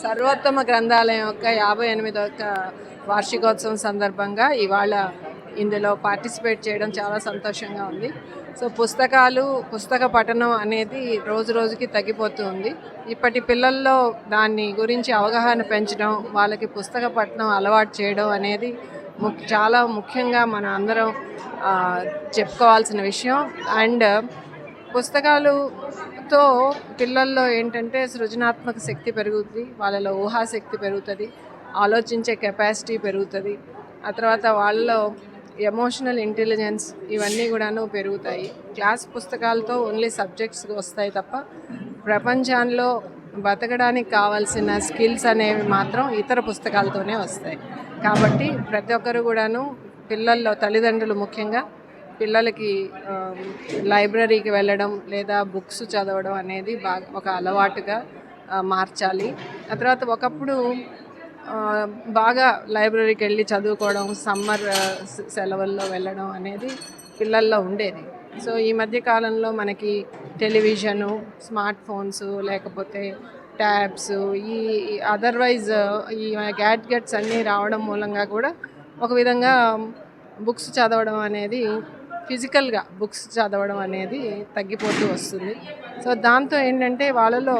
సర్వోత్తమ గ్రంథాలయం యొక్క యాభై ఎనిమిదవ వార్షికోత్సవం సందర్భంగా ఇవాళ ఇందులో పార్టిసిపేట్ చేయడం చాలా సంతోషంగా ఉంది. సో పుస్తకాలు పుస్తక పఠనం అనేది రోజు రోజుకి తగ్గిపోతూ ఉంది. ఇప్పటి పిల్లల్లో దాన్ని గురించి అవగాహన పెంచడం వాళ్ళకి పుస్తక పఠనం అలవాటు చేయడం అనేది చాలా ముఖ్యంగా మన అందరం చెప్పుకోవాల్సిన విషయం. అండ్ పుస్తకాలు పుస్తకాలుతో పిల్లల్లో ఏంటంటే సృజనాత్మక శక్తి పెరుగుతుంది వాళ్ళలో ఊహాశక్తి పెరుగుతుంది ఆలోచించే కెపాసిటీ పెరుగుతుంది. ఆ తర్వాత వాళ్ళలో ఎమోషనల్ ఇంటెలిజెన్స్ ఇవన్నీ కూడాను పెరుగుతాయి. క్లాస్ పుస్తకాలతో ఓన్లీ సబ్జెక్ట్స్ వస్తాయి తప్ప ప్రపంచంలో బతకడానికి కావాల్సిన స్కిల్స్ అనేవి మాత్రం ఇతర పుస్తకాలతోనే వస్తాయి. కాబట్టి ప్రతి ఒక్కరు కూడాను పిల్లల్లో తల్లిదండ్రులు ముఖ్యంగా పిల్లలకి లైబ్రరీకి వెళ్ళడం లేదా బుక్స్ చదవడం అనేది బాగా ఒక అలవాటుగా మార్చాలి. ఆ తర్వాత ఒకప్పుడు బాగా లైబ్రరీకి వెళ్ళి చదువుకోవడం సమ్మర్ సెలవుల్లో వెళ్ళడం అనేది పిల్లల్లో ఉండేది. సో ఈ మధ్య కాలంలో మనకి టెలివిజను స్మార్ట్ ఫోన్స్ లేకపోతే ట్యాబ్స్ ఈ అదర్వైజ్ ఈ గ్యాడ్గెట్స్ అన్నీ రావడం మూలంగా కూడా ఒక విధంగా బుక్స్ చదవడం అనేది ఫిజికల్గా బుక్స్ చదవడం అనేది తగ్గిపోతూ వస్తుంది. సో దాంతో ఏంటంటే వాళ్ళలో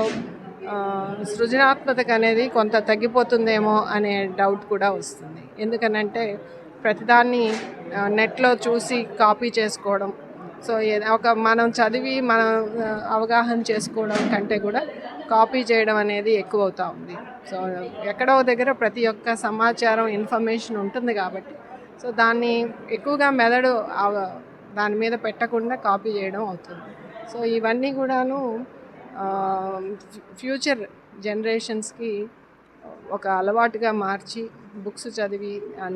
సృజనాత్మకత అనేది కొంత తగ్గిపోతుందేమో అనే డౌట్ కూడా వస్తుంది. ఎందుకనంటే ప్రతిదాన్ని నెట్లో చూసి కాపీ చేసుకోవడం సో ఒక మనం చదివి మనం అవగాహన చేసుకోవడం కంటే కూడా కాపీ చేయడం అనేది ఎక్కువ అవుతూ ఉంది. సో ఎక్కడో దగ్గర ప్రతి ఒక్క సమాచారం ఇన్ఫర్మేషన్ ఉంటుంది కాబట్టి సో దాన్ని ఎక్కువగా మెదడు దాని మీద పెట్టకుండా కాపీ చేయడం అవుతుంది. సో ఇవన్నీ కూడాను ఫ్యూచర్ జనరేషన్స్కి ఒక అలవాటుగా మార్చి బుక్స్ చదివి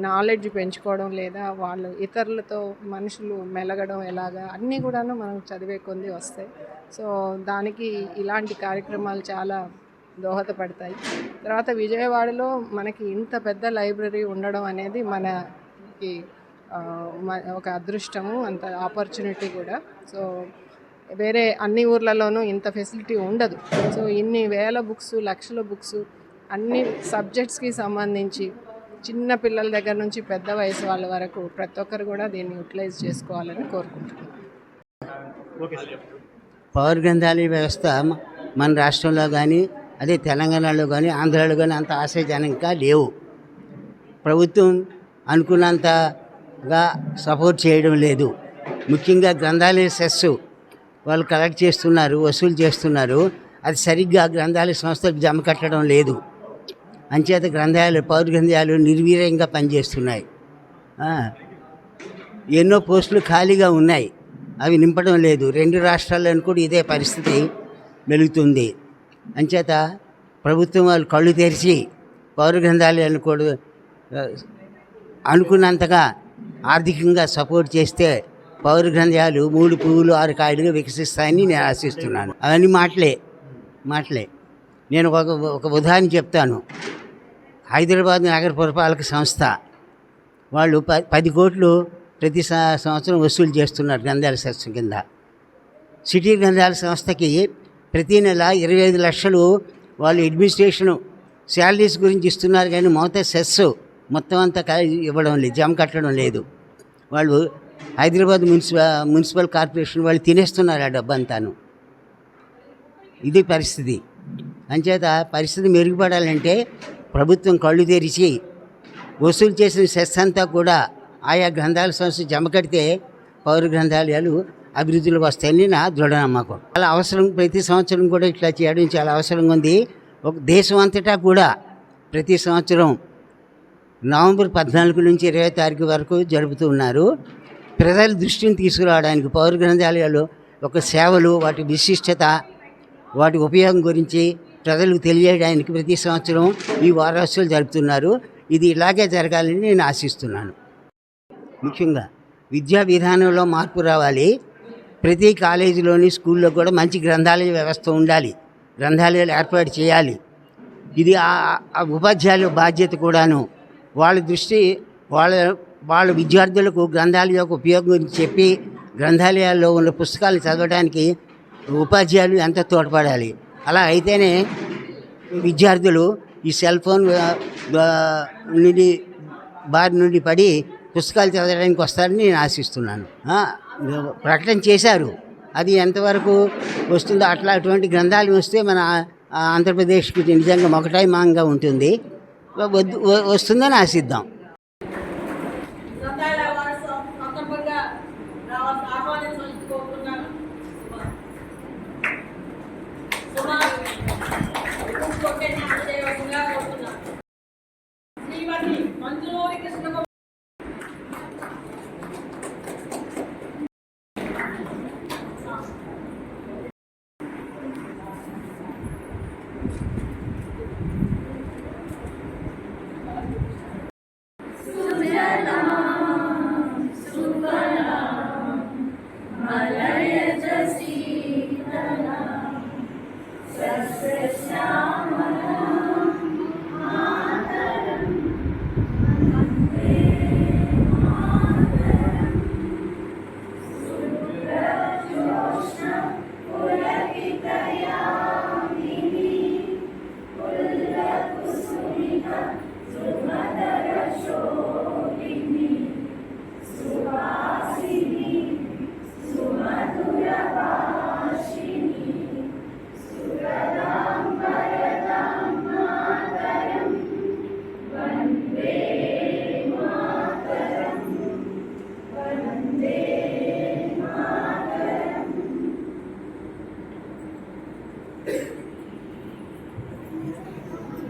నాలెడ్జ్ పెంచుకోవడం లేదా వాళ్ళు ఇతరులతో మనుషులు మెలగడం ఎలాగా అన్నీ కూడాను మనం చదివే కొంది వస్తాయి. సో దానికి ఇలాంటి కార్యక్రమాలు చాలా దోహదపడతాయి. తర్వాత విజయవాడలో మనకి ఇంత పెద్ద లైబ్రరీ ఉండడం అనేది మనకి ఒక అదృష్టము అంత ఆపర్చునిటీ కూడా. సో వేరే అన్ని ఊర్లలోనూ ఇంత ఫెసిలిటీ ఉండదు. సో ఇన్ని వేల బుక్స్ లక్షల బుక్స్ అన్ని సబ్జెక్ట్స్కి సంబంధించి చిన్న పిల్లల దగ్గర నుంచి పెద్ద వయసు వాళ్ళ వరకు ప్రతి ఒక్కరు కూడా దీన్ని యూటిలైజ్ చేసుకోవాలని కోరుకుంటున్నాను. పౌర గ్రంథాలయ వ్యవస్థ మన రాష్ట్రంలో కానీ అదే తెలంగాణలో కానీ ఆంధ్రాలో కానీ అంత ఆశాజనకంగా లేవు. ప్రభుత్వం గా సపోర్ట్ చేయడం లేదు. ముఖ్యంగా గ్రంథాలయ సెస్ వాళ్ళు కలెక్ట్ చేస్తున్నారు వసూలు చేస్తున్నారు. అది సరిగ్గా గ్రంథాలయ సంస్థలకు జమ కట్టడం లేదు. అంచేత గ్రంథాలయాలు పౌర గ్రంథాలు నిర్వీర్యంగా పనిచేస్తున్నాయి. ఎన్నో పోస్టులు ఖాళీగా ఉన్నాయి. అవి నింపడం లేదు. రెండు రాష్ట్రాల్లోనూ కూడా ఇదే పరిస్థితి వెలుగుతుంది అంచేత ప్రభుత్వం వాళ్ళు కళ్ళు తెరిచి పౌర గ్రంథాలయాలను కూడా అనుకున్నంతగా ఆర్థికంగా సపోర్ట్ చేస్తే పౌర గ్రంథాలు మూడు పువ్వులు ఆరు కాయలుగా వికసిస్తాయని నేను ఆశిస్తున్నాను. అవన్నీ మాటలే మాటలే. నేను ఒక ఒక ఉదాహరణ చెప్తాను. హైదరాబాద్ నగర పురపాలక సంస్థ వాళ్ళు ప పది కోట్లు ప్రతి సంవత్సరం వసూలు చేస్తున్నారు గ్రంథాల సంస్థ కింద. సిటీ గ్రంథాల సంస్థకి ప్రతి నెల ఇరవై ఐదు లక్షలు వాళ్ళు అడ్మినిస్ట్రేషను శాలరీస్ గురించి ఇస్తున్నారు కానీ మొత్తం సెస్ మొత్తం అంతా క- ఇవ్వడం లేదు జమ కట్టడం లేదు. వాళ్ళు హైదరాబాద్ మున్సిపల్ మున్సిపల్ కార్పొరేషన్ వాళ్ళు తినేస్తున్నారు ఆ డబ్బంతాను. ఇది పరిస్థితి. అంచేత పరిస్థితి మెరుగుపడాలంటే ప్రభుత్వం కళ్ళు తెరిచి వసూలు చేసిన సెస్ అంతా కూడా ఆయా గ్రంథాల సంస్థ జమ కడితే పౌర గ్రంథాలయాలు అభివృద్ధిలోకి వస్తాయని నా దృఢ నమ్మకం చాలా అవసరం ప్రతి సంవత్సరం కూడా ఇట్లా చేయడం చాలా అవసరంగా ఉంది. ఒక దేశం అంతటా కూడా ప్రతి సంవత్సరం నవంబర్ పద్నాలుగు నుంచి ఇరవై తారీఖు వరకు జరుపుతూ ఉన్నారు. ప్రజల దృష్టిని తీసుకురావడానికి పౌర గ్రంథాలయాలు ఒక సేవలు వాటి విశిష్టత వాటి ఉపయోగం గురించి ప్రజలకు తెలియడానికి ప్రతి సంవత్సరం ఈ వారోత్సవాలు జరుపుతున్నారు. ఇది ఇలాగే జరగాలని నేను ఆశిస్తున్నాను. ముఖ్యంగా విద్యా విధానంలో మార్పు రావాలి. ప్రతి కాలేజీలోని స్కూల్లో కూడా మంచి గ్రంథాలయ వ్యవస్థ ఉండాలి. గ్రంథాలయాలు ఏర్పాటు చేయాలి. ఇది ఆ- ఆ ఉపాధ్యాయుల బాధ్యత కూడాను. వాళ్ళ దృష్టి వాళ్ళ వాళ్ళ విద్యార్థులకు గ్రంథాల యొక్క ఉపయోగం గురించి చెప్పి గ్రంథాలయాల్లో ఉన్న పుస్తకాలు చదవడానికి ఉపాధ్యాయులు ఎంత తోడ్పడాలి. అలా అయితేనే విద్యార్థులు ఈ సెల్ ఫోన్ నుండి బారి నుండి పడి పుస్తకాలు చదవడానికి వస్తారని నేను ఆశిస్తున్నాను. ప్రకటన చేశారు. అది ఎంతవరకు వస్తుందో అట్లా అటువంటి గ్రంథాలు వస్తే మన ఆంధ్రప్రదేశ్కి నిజంగా మొకటాయిమాంగా ఉంటుంది. వస్తుందని ఆశిద్దాం గ్రంథాలయ వారసం సందర్భంగా రావాల్సిన ఆహ్వానించాలని కోరుతున్నాను సుమారు కొట్టేసి చేయవలసిందిగా కోరుతున్నాను శ్రీమతి మంజూరి కృష్ణ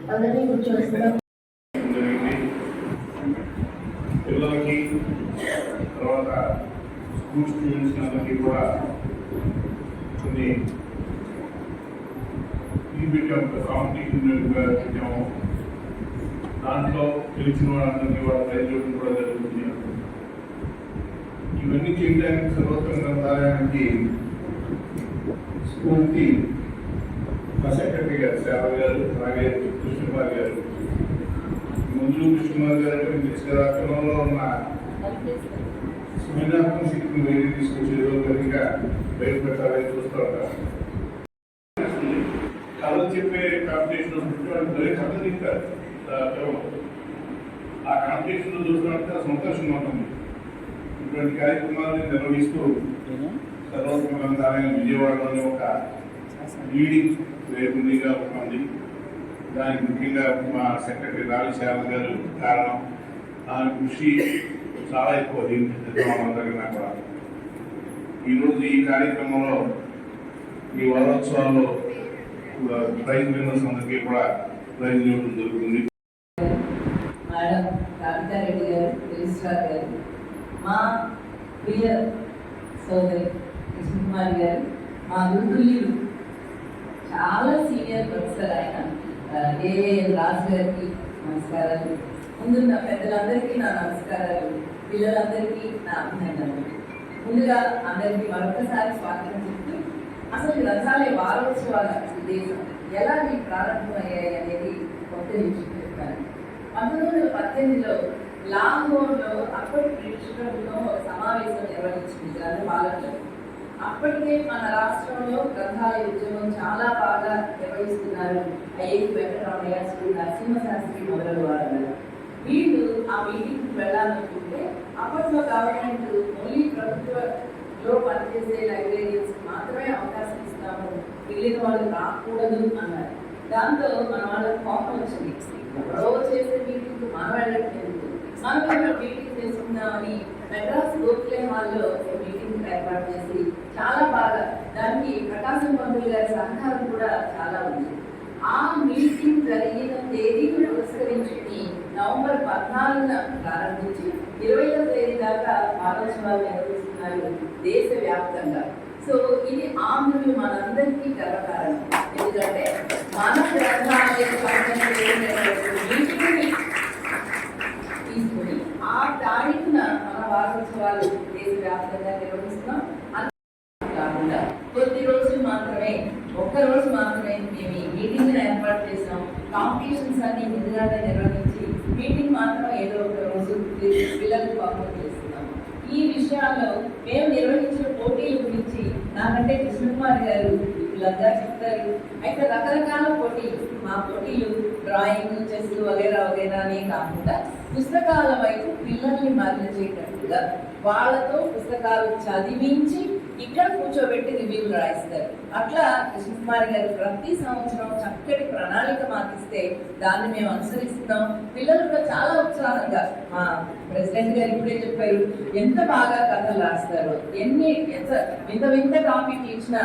అందరినీ కూర్చోవలసిందిగా జరిగింది పిల్లలకి తర్వాత స్కూల్ స్టూడెంట్స్ అందరికీ కూడా కొన్ని ఇది పెట్టాము ఒక కాంపిటీషన్ పెట్టాము దాంట్లో గెలిచిన వాళ్ళందరికీ వాళ్ళ ప్రైజ్ ఇవ్వడం కూడా జరుగుతుంది ఇవన్నీ చేయడానికి సర్వోత్తమ గ్రంథాలయానికి స్కూల్కి సెక్రటరీ గారు సేవ గారు అలాగే కృష్ణకుమార్ గారు. ముందు కృష్ణకుమార్ గారు అంటే మీకు ఉన్న సృజనాత్మక శక్తిని వేరే తీసుకొచ్చేదో రోజుగా బయటపెట్టాలని చూస్తూ ఉంటారు. కథలు చెప్పే కాంపిటీషన్ ఉంటుంది వాళ్ళు భలే కథలు తింటారు ఆ కాంపిటీషన్లో చూసినట్టు సంతోషంగా ఉంటుంది. ఇటువంటి కార్యక్రమాలను నిర్వహిస్తూ సర్వోత్తమ గ్రంథాలయం విజయవాడలోని ఒక లీడింగ్ లేకుండా ఉంది. దానికి ముఖ్యంగా మా సెక్రటరీ రాజశేఖర గారు కారణం. ఆయన కృషి చాలా ఎక్కువ దీంట్లో అందరికీ కూడా. ఈరోజు ఈ కార్యక్రమంలో ఈ వారోత్సవాల్లో ప్రైజ్ విన్నర్స్ అందరికీ కూడా ప్రైజ్ ఇవ్వడం జరుగుతుంది. మేడం రాధికారెడ్డి గారు రిజిస్ట్రార్ గారు మా ప్రియ సోదరి కృష్ణకుమారి గారు మా గురుతుల్యులు చాలా సీనియర్ ప్రొఫెసర్ ఆయన ఏఏఎల్ రాజు గారికి నమస్కారాలు. ముందున్న పెద్దలందరికీ నా నమస్కారాలు పిల్లలందరికీ నా అభినందనలు. ముందుగా అందరికీ మరొకసారి స్వాగతం చెప్తూ అసలు రసాలే వారోత్సవాల ఉద్దేశం ఎలా ఇవి ప్రారంభమయ్యాయి అనేది కొత్త విషయం చెప్తాను. పంతొమ్మిది వందల పద్దెనిమిదిలో లాంగోర్లో అప్పటి బ్రిటిష్ ప్రభుత్వం ఒక సమావేశం నిర్వహించింది గ్రంథపాలకులు. అప్పటికే మన రాష్ట్రంలో గ్రంథాలయ ఉద్యమం చాలా బాగా నిర్వహిస్తున్నారు. ఐఏఎస్ వెంకటరమయ్య శ్రీ నరసింహశాస్త్రి మొదలగు వారు వీళ్ళు ఆ మీటింగ్కి వెళ్ళాలనుకుంటే అప్పట్లో గవర్నమెంట్ ఓన్లీ ప్రభుత్వంలో పనిచేసే లైబ్రరీస్ మాత్రమే అవకాశం ఇస్తాము. మిగిలిన వాళ్ళు రాకూడదు అన్నారు. దాంతో మన వాళ్ళకి కోపం వచ్చింది. ఎవరో చేసే మీటింగ్ మనం వెళ్ళట్లేదు మనం మీటింగ్ చేసుకుందామని మెడ్రాస్ గోఖలే హాల్లో మీటింగ్ ఏర్పాటు చేసి చాలా బాగా దానికి ప్రకాశం పంతులు గారి సహకారం కూడా చాలా ఉంది. ఆ మీటింగ్ జరిగిన తేదీని పురస్కరించుకుని నవంబర్ పద్నాలుగున ప్రారంభించి ఇరవైవ తేదీ దాకా వారోత్సవాలు నిర్వహిస్తున్నారు దేశవ్యాప్తంగా. సో ఇది ఆంధ్రులు మనందరికీ గర్వకారణం. ఎందుకంటే మన గ్రంథాలయ తీసుకుని ఆ తారీఖున మన వారోత్సవాలు దేశవ్యాప్తంగా నిర్వహిస్తున్నాం. కాకుండా కొద్ది రోజులు మాత్రమే ఒక్క రోజు మాత్రమే మేము మీటింగ్ ఏర్పాటు చేసాం కాంపిటీషన్స్ అన్ని ముందుగానే నిర్వహించి మీటింగ్ మాత్రం ఏదో ఒక రోజు పిల్లలకు పంపం చేస్తున్నాం. ఈ విషయాల్లో మేము నిర్వహించిన పోటీల గురించి నాకంటే కృష్ణకుమార్ గారు వీళ్ళందరూ చెప్తారు. అయితే రకరకాల పోటీలు మా పోటీలు డ్రాయింగ్ చెస్ వగేరా వగేరా అనే కాకుండా పుస్తకాల వైపు పిల్లల్ని మరణించేటట్టుగా వాళ్ళతో పుస్తకాలు చదివించి ఇక్కడ కూర్చోబెట్టి రివ్యూలు రాయిస్తారు. అట్లా కృష్ణకుమారి గారు ప్రతి సంవత్సరం చక్కటి ప్రణాళిక మాకిస్తే దాన్ని మేము అనుసరిస్తున్నాం. పిల్లలు కూడా చాలా ఉత్సాహంగా మా ప్రెసిడెంట్ గారు ఇప్పుడే చెప్పారు ఎంత బాగా కథలు రాస్తారు ఎన్ని ఎంత వింత వింత టాపిక్ ఇచ్చినా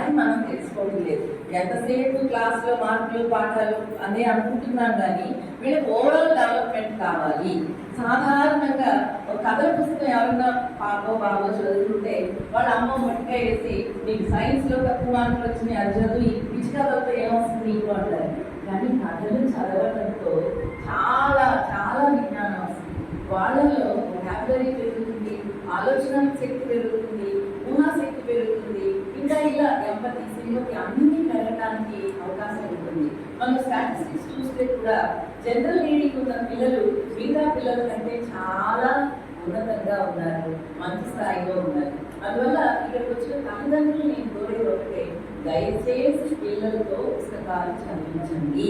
అని మనం తెలుసుకోవడం లేదు ఎంతసేపు క్లాస్లో మార్కులు పాఠాలు అనే అనుకుంటున్నాం కానీ వీళ్ళకి ఓవరాల్ డెవలప్మెంట్ కావాలి. సాధారణంగా ఒక కథల పుస్తకం ఎవరన్నా పాపో బాబో చదువుతుంటే వాళ్ళ అమ్మ మట్టిగా వేసి నీకు సైన్స్లో తక్కువ మార్కులు వచ్చినాయి అది చదువు ఈ పిచ్చి కథలతో ఏమొస్తుంది నీకు? అంటారు. కానీ కథలు చదవడంతో చాలా చాలా విజ్ఞానం వస్తుంది వాళ్ళలో vocabulary పెరుగుతుంది ఆలోచన శక్తి పెరుగుతుంది ఊహాశక్తి పెరుగుతుంది ఇంకా ఇలా ఎంపతి సింపతి అన్ని పెరగడానికి అవకాశం ఉంటుంది. మనం స్టాటిస్టిక్స్ చూస్తే కూడా జనరల్ రీడింగ్ ఉన్న పిల్లలు మిగతా పిల్లల కంటే చాలా ఉన్నతంగా ఉన్నారు. మంచి స్థాయిలో ఉన్నారు. అందువల్ల ఇక్కడికి వచ్చిన తల్లిదండ్రులు నేను కోరేది ఒకటే దయచేసి పిల్లలతో పుస్తకాలు చదివించండి.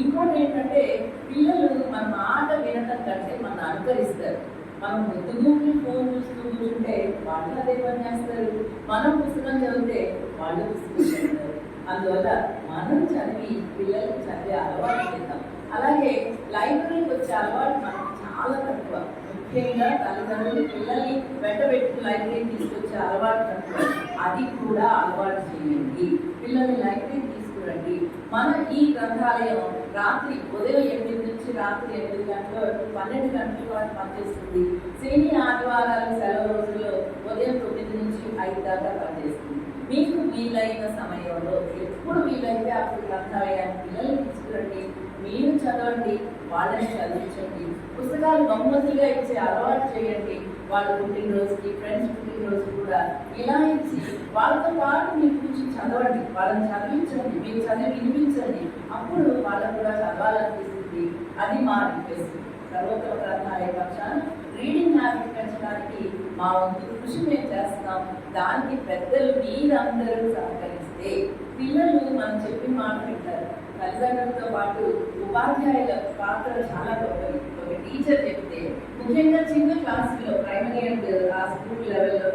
ఇంకోటి ఏంటంటే పిల్లలు మన మాట వినటం కంటే మన అనుకరిస్తారు. మనం ముద్దుగూకి ఫోన్ చూస్తూ కూర్చుంటే వాళ్ళు అదే పని చేస్తారు. మనం పుస్తకం చదివితే వాళ్ళు పుస్తకం చదువుతారు. అందువల్ల మనం చదివి పిల్లలకు చదివే అలవాటు చేద్దాం. అలాగే లైబ్రరీకి వచ్చే అలవాటు మనకు చాలా తక్కువ. ముఖ్యంగా తల్లిదండ్రులు పిల్లల్ని వెంటబెట్టుకుని లైబ్రరీ తీసుకొచ్చే అలవాటు తక్కువ. అది కూడా అలవాటు చేయండి. పిల్లల్ని లైబ్రరీ తీసుకురండి. మన ఈ గ్రంథాలయం రాత్రి ఉదయం ఎనిమిది నుంచి రాత్రి ఎనిమిది గంటల వరకు పన్నెండు గంటల వరకు పనిచేస్తుంది. శని ఆదివారాలు సెలవు రోజుల్లో ఉదయం తొమ్మిది నుంచి ఐదు దాకా పనిచేస్తుంది. మీకు వీలైన సమయంలో ఎప్పుడు వీలైతే అప్పుడు గ్రంథాలయాన్ని పిల్లల్ని తీసుకురండి మీరు చదవండి వాళ్ళని చదివించండి పుస్తకాలు బహుమతిగా ఇచ్చే అలవాటు చేయండి. వాళ్ళ పుట్టినరోజుకి ఫ్రెండ్స్ పుట్టినరోజు కూడా ఇలా ఇచ్చి వాళ్ళతో పాటు మీరు కూర్చి చదవండి వాళ్ళని చదివించండి మీరు చదివి వినిపించండి. అప్పుడు వాళ్ళకు కూడా చదవాలనిపిస్తుంది. అది మా రిక్వెస్ట్ సర్వోత్తమ గ్రంథాలయ పక్షాన రీడింగ్ హ్యాబిట్ పెంచడానికి మా వంతు కృషి మేము చేస్తున్నాం. దానికి పెద్దలు మీరందరూ సహకరిస్తే పిల్లలు మనం చెప్పి మాట వింటారు. తల్లిదండ్రులతో పాటు ఉపాధ్యాయుల పాత్ర చాలా గొప్పది. ఒక టీచర్ చెప్తే ముఖ్యంగా చిన్న క్లాసులో ప్రైమరీ అండ్ ఆ స్కూల్ లెవెల్లో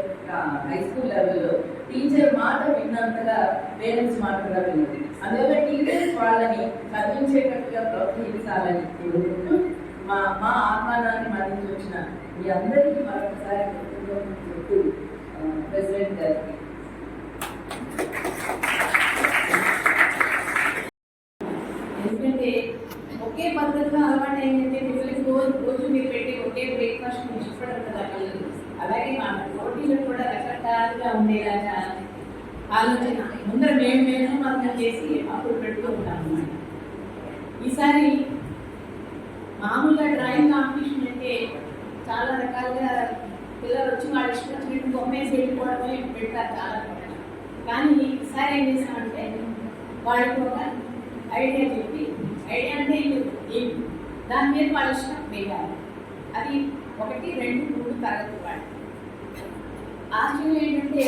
హై స్కూల్ లెవెల్లో టీచర్ మాట విన్నంతగా పేరెంట్స్ మాట కూడా విన్నది అందువల్ల టీచర్స్ వాళ్ళని చదివించేటట్టుగా ప్రోత్సహించాలని కోరుకుంటూ మా మా ఆహ్వానాన్ని మరణించి వచ్చిన మీ అందరికీ మరొకసారి ప్రెసిడెంట్ గారికి ఎందుకంటే ఒకే పద్ధతిలో అలవాటు ఏంటంటే పిల్లలకి రోజు రోజు మీరు పెట్టి ఒకే బ్రేక్ఫాస్ట్ ఇష్టపడరు కదా పిల్లలు. అలాగే మా పోటీలు కూడా రకరకాలుగా ఉండేలాగా ఆలోచన. ముందర మేము మేము మనం చేసి అప్పుడు పెడుతూ ఉంటాం అన్నమాట ఈసారి మామూలుగా డ్రాయింగ్ కాంపిటీషన్ అంటే చాలా రకాలుగా పిల్లలు వచ్చి వాళ్ళ ఇష్టం వచ్చినట్టు బొమ్మేసి వెళ్ళిపోవడమే పెడతారు చాలా కానీ ఈసారి ఏం చేసామంటే వాళ్ళకి ఒక ఐడియా చెప్పి ఐడియా అంటే ఏమి దాని మీద వాళ్ళ ఇష్టం వేయాలి. అది ఒకటి రెండు మూడు తరగతి వాళ్ళు. ఆశ్చర్యం ఏంటంటే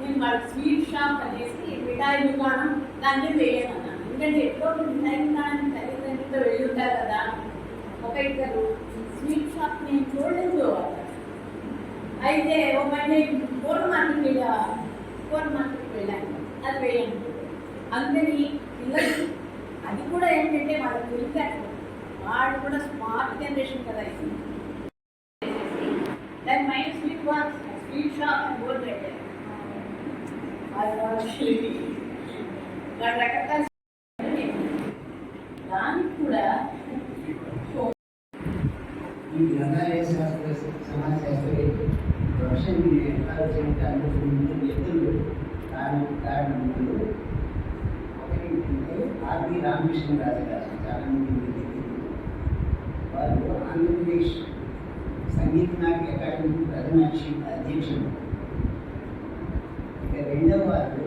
నేను వాళ్ళ స్వీట్ షాప్ అనేసి మిఠాయి దుకాణం దాని మీద వేయమన్నాను ఎందుకంటే ఎప్పుడో మిఠాయి దుకాణానికి తల్లిదండ్రులతో వెళ్ళి ఉంటారు కదా ఒక ఇద్దరు. స్వీట్ షాప్ నేను చూడలేదు వాళ్ళు అయితే ఒక పైన కూర మార్కెట్ వెళ్ళా కూర మార్కెట్కి వెళ్ళాను అది వేయండి. అందుకని పిల్లలు అది కూడా ఏంటంటే వాళ్ళకి తెలిసారు వాళ్ళు కూడా స్మార్ట్ జనరేషన్ కదా ఇది. దాని mind sweet box sweet shop అని బోర్డు పెట్టారు రకరకాల దానికి కూడా ఈ గ్రంథాలయ శాస్త్ర సమాజ ప్రొఫెషన్ ఏర్పాటు చేయడానికి అనుకుంటున్న వ్యక్తులు కారణం కారణములు ఒకటి ఏంటంటే రామకృష్ణ రాజు గారు చాలామంది వ్యక్తులు వారు ఆంధ్రప్రదేశ్ సంగీత నాట్య అకాడమీ ప్రథమ అధ్యక్షులు ఇక రెండవ వారు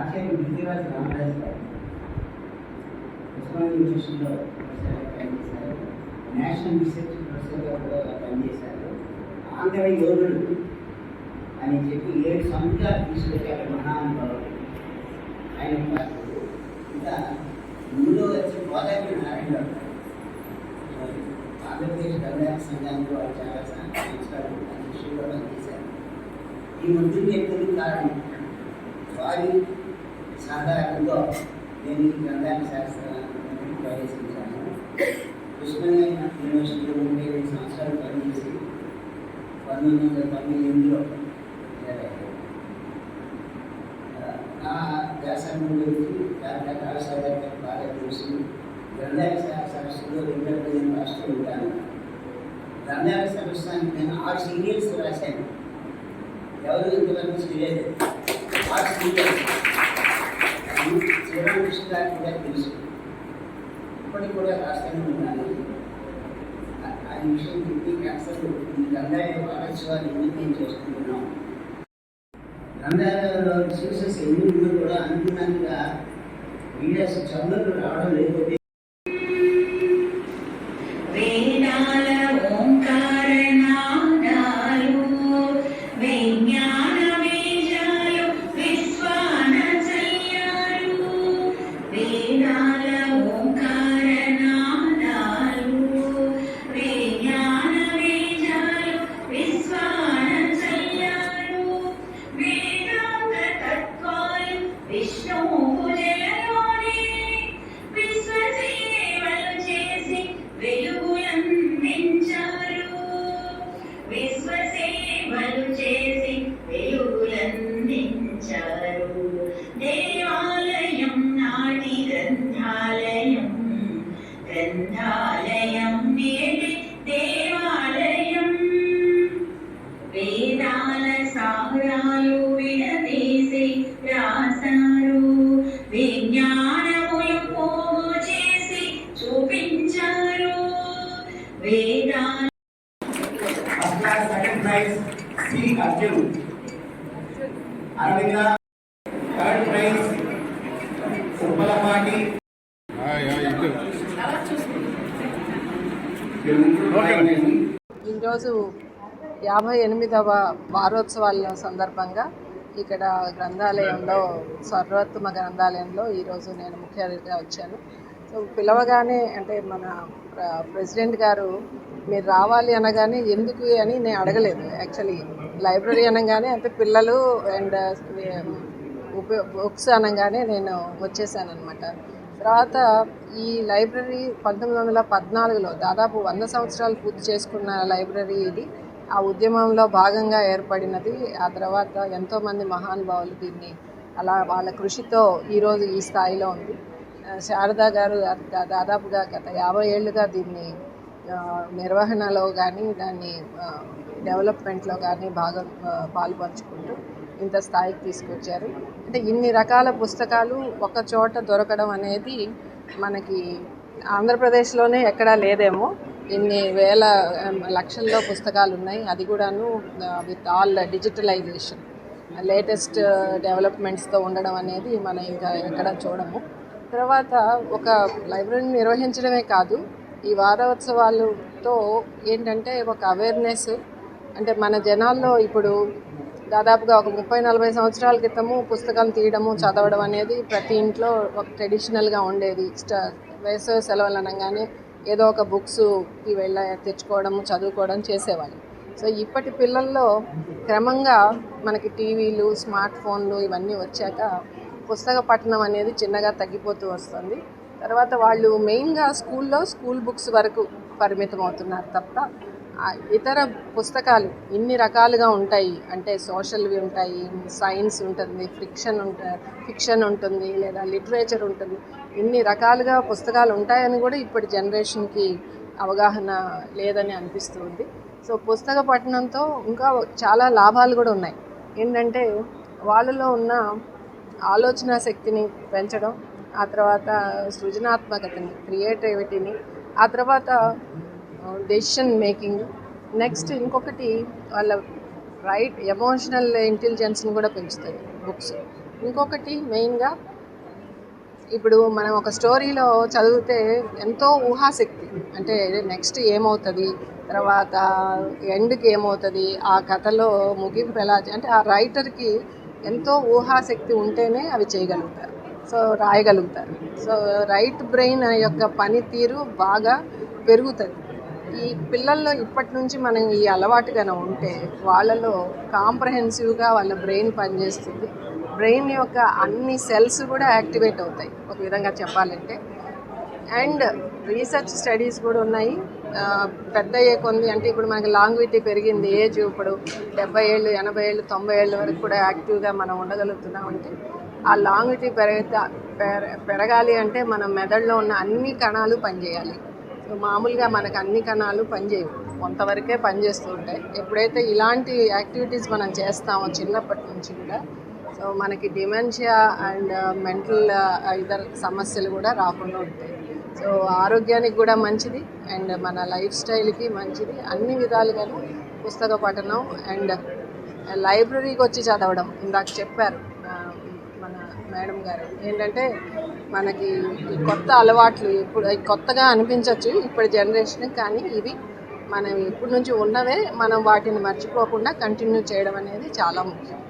ఆచార్య గురురాజు రామరాజు గారు. ఉస్మానియా యూనివర్సిటీలో ప్రొఫెసర్గా పనిచేశారు. నేషనల్ రీసెర్చ్ ప్రొఫెసర్గా కూడా పనిచేశారు. ఆంధ్ర యోధుడు అని చెప్పి ఏడు సంవత్సరాలు తీసుకొచ్చాడు మహానుభావుడు ఆయన పాత్రుడు ఇంకా ముందు వచ్చి గోదావరి నారాయణ ఆంధ్రప్రదేశ్ కళ్యాణ సంఘానికి వారు చాలా సంవత్సరాలు అధ్యక్షులుగా పనిచేశారు ఈ ముగ్గురు వ్యక్తులు కారణం? వారి సహకారంతో నేను ఈ గ్రంథాల శాస్త్రాన్ని ప్రవేశించాను. కృష్ణయ్య యూనివర్సిటీలో ముప్పై ఐదు సంవత్సరాలు పనిచేసి పంతొమ్మిది వందల తొంభై ఎనిమిదిలో నా వ్యాసంగం గురించి డాక్టర్ కళాశాల బాగా తెలుసు గ్రంథాల సరస్సులో రెండు పదిహేను రాస్తూ ఉంటాను. గ్రంథాల సరస్వానికి నేను ఆరు సీరియల్స్ రాశాను. ఎవరు ఇంతవరకు చేయలేదు? ఆరు సీరియల్స్. అది శ్రీరామకృష్ణ గారికి కూడా తెలుసు. ఇప్పటికి కూడా రాస్తూనే ఉన్నాను. ఆ- ఆ విషయం చెప్పి అసలు గంగాయ వారోత్సవాలు ఎందుకు చేసుకుంటున్నాం గంగాయలో రిసోర్సెస్ ఎన్ని ఉన్నా కూడా అనుకున్నంతగా వీడియోస్ చదువులు రావడం లేకపోతే ఈరోజు యాభై ఎనిమిదవ వారోత్సవాల సందర్భంగా ఇక్కడ గ్రంథాలయంలో సర్వోత్తమ గ్రంథాలయంలో ఈరోజు నేను ముఖ్య అతిథిగా వచ్చాను. సో పిలవగానే అంటే మన ప్ర- ప్రెసిడెంట్ గారు మీరు రావాలి అనగానే ఎందుకు అని నేను అడగలేదు యాక్చువల్లీ. లైబ్రరీ అనగానే అంటే పిల్లలు అండ్ బుక్స్ అనగానే నేను వచ్చేసాను అనమాట తర్వాత ఈ లైబ్రరీ పంతొమ్మిది వందల పద్నాలుగులో దాదాపు వంద సంవత్సరాలు పూర్తి చేసుకున్న లైబ్రరీ ఇది. ఆ ఉద్యమంలో భాగంగా ఏర్పడినది. ఆ తర్వాత ఎంతోమంది మహానుభావులు దీన్ని అలా వాళ్ళ కృషితో ఈరోజు ఈ స్థాయిలో ఉంది. శారదా గారు దాదాపుగా గత యాభై ఏళ్ళుగా దీన్ని నిర్వహణలో కానీ దాన్ని డెవలప్మెంట్లో కానీ భాగం పాల్పంచుకుంటూ ఇంత స్థాయికి తీసుకొచ్చారు. అంటే ఇన్ని రకాల పుస్తకాలు ఒక చోట దొరకడం అనేది మనకి ఆంధ్రప్రదేశ్లోనే ఎక్కడా లేదేమో. ఇన్ని వేల లక్షల్లో పుస్తకాలు ఉన్నాయి. అది కూడాను విత్ ఆల్ డిజిటలైజేషన్ లేటెస్ట్ డెవలప్మెంట్స్తో ఉండడం అనేది మనం ఇంకా ఎక్కడ చూడము. తర్వాత ఒక లైబ్రరీని నిర్వహించడమే కాదు ఈ వారోత్సవాలతో ఏంటంటే ఒక అవేర్నెస్ అంటే మన జనాల్లో ఇప్పుడు దాదాపుగా ఒక ముప్పై నలభై సంవత్సరాల క్రితము పుస్తకం తీయడము చదవడం అనేది ప్రతి ఇంట్లో ఒక ట్రెడిషనల్గా ఉండేది. స్ట వేసవి సెలవులు అనగానే ఏదో ఒక బుక్స్కి వెళ్ళ తెచ్చుకోవడము చదువుకోవడం చేసేవాళ్ళు. సో ఇప్పటి పిల్లల్లో క్రమంగా మనకి టీవీలు స్మార్ట్ ఫోన్లు ఇవన్నీ వచ్చాక పుస్తక పఠనం అనేది చిన్నగా తగ్గిపోతూ వస్తుంది. తర్వాత వాళ్ళు మెయిన్గా స్కూల్లో స్కూల్ బుక్స్ వరకు పరిమితం అవుతున్నారు తప్ప ఇతర పుస్తకాలు ఇన్ని రకాలుగా ఉంటాయి? అంటే సోషల్వి ఉంటాయి సైన్స్ ఉంటుంది ఫిక్షన్ ఉంటుంది ఫిక్షన్ ఉంటుంది లేదా లిటరేచర్ ఉంటుంది. ఇన్ని రకాలుగా పుస్తకాలు ఉంటాయని కూడా ఇప్పటి జనరేషన్కి అవగాహన లేదని అనిపిస్తుంది. సో పుస్తక పఠనంతో ఇంకా చాలా లాభాలు కూడా ఉన్నాయి. ఏంటంటే వాళ్ళలో ఉన్న ఆలోచన శక్తిని పెంచడం ఆ తర్వాత సృజనాత్మకతని క్రియేటివిటీని ఆ తర్వాత డెసిషన్ మేకింగ్ నెక్స్ట్ ఇంకొకటి వాళ్ళ రైట్ ఎమోషనల్ ఇంటెలిజెన్స్ని కూడా పెంచుతాయి బుక్స్ ఇంకొకటి మెయిన్గా ఇప్పుడు మనం ఒక స్టోరీలో చదివితే ఎంతో ఊహాశక్తి. అంటే నెక్స్ట్ ఏమవుతుంది? తర్వాత ఎండ్కి ఏమవుతుంది? ఆ కథలో ముగింపు ఎలా అంటే ఆ రైటర్కి ఎంతో ఊహాశక్తి ఉంటేనే అవి చేయగలుగుతారు. సో రాయగలుగుతారు. సో రైట్ బ్రెయిన్ యొక్క పనితీరు బాగా పెరుగుతుంది. ఈ పిల్లల్లో ఇప్పటి నుంచి మనం ఈ అలవాటుగా ఉంటే వాళ్ళలో కాంప్రహెన్సివ్గా వాళ్ళ బ్రెయిన్ పనిచేస్తుంది. బ్రెయిన్ యొక్క అన్ని సెల్స్ కూడా యాక్టివేట్ అవుతాయి ఒక విధంగా చెప్పాలంటే. అండ్ రీసెర్చ్ స్టడీస్ కూడా ఉన్నాయి. పెద్ద అయ్యే కొంది అంటే ఇప్పుడు మనకి లాంగ్విటీ పెరిగింది ఏజ్ ఇప్పుడు డెబ్బై ఏళ్ళు ఎనభై ఏళ్ళు తొంభై ఏళ్ళ వరకు కూడా యాక్టివ్గా మనం ఉండగలుగుతున్నాం అంటే ఆ లాంగ్విటీ పెరగ పెర- పెరగాలి అంటే మన మెదడులో ఉన్న అన్ని కణాలు పనిచేయాలి. మామూలుగా మనకు అన్ని కణాలు పనిచేయవు కొంతవరకే పనిచేస్తూ ఉంటాయి ఎప్పుడైతే ఇలాంటి యాక్టివిటీస్ మనం చేస్తామో చిన్నప్పటి నుంచి కూడా సో మనకి డిమెన్షియా అండ్ మెంటల్ ఇతర సమస్యలు కూడా రాకుండా ఉంటాయి. సో ఆరోగ్యానికి కూడా మంచిది అండ్ మన లైఫ్ స్టైల్కి మంచిది. అన్ని విధాలుగాను పుస్తక పఠనం అండ్ లైబ్రరీకి వచ్చి చదవడం ఇందాక చెప్పారు. మేడం గారు. ఏంటంటే మనకి ఈ కొత్త అలవాట్లు ఇప్పుడు కొత్తగా అనిపించవచ్చు ఇప్పటి జనరేషన్ కానీ ఇవి మనం ఇప్పటి నుంచి ఉన్నవే మనం వాటిని మర్చిపోకుండా కంటిన్యూ చేయడం అనేది చాలా ముఖ్యం.